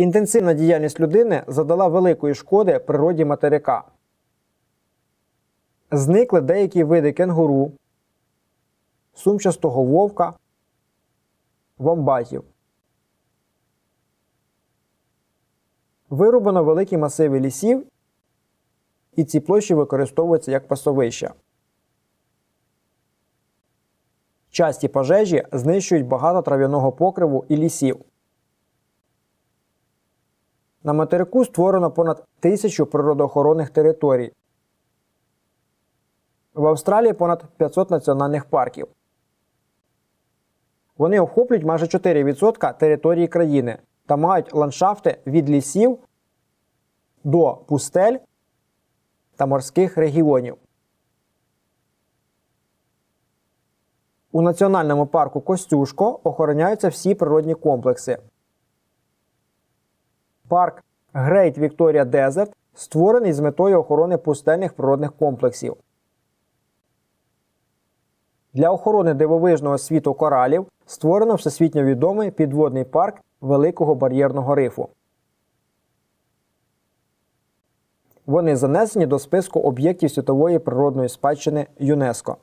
Інтенсивна діяльність людини задала великої шкоди природі материка. Зникли деякі види кенгуру, сумчастого вовка, вомбатів. Вирубано великі масиви лісів, і ці площі використовуються як пасовища. Часті пожежі знищують багато трав'яного покриву і лісів. На материку створено понад тисячу природоохоронних територій. В Австралії понад 500 національних парків. Вони охоплюють майже 4% території країни та мають ландшафти від лісів до пустель та морських регіонів. У національному парку Костюшко охороняються всі природні комплекси. Парк Great Victoria Desert створений з метою охорони пустельних природних комплексів. Для охорони дивовижного світу коралів створено всесвітньо відомий підводний парк Великого бар'єрного рифу. Вони занесені до списку об'єктів світової природної спадщини ЮНЕСКО.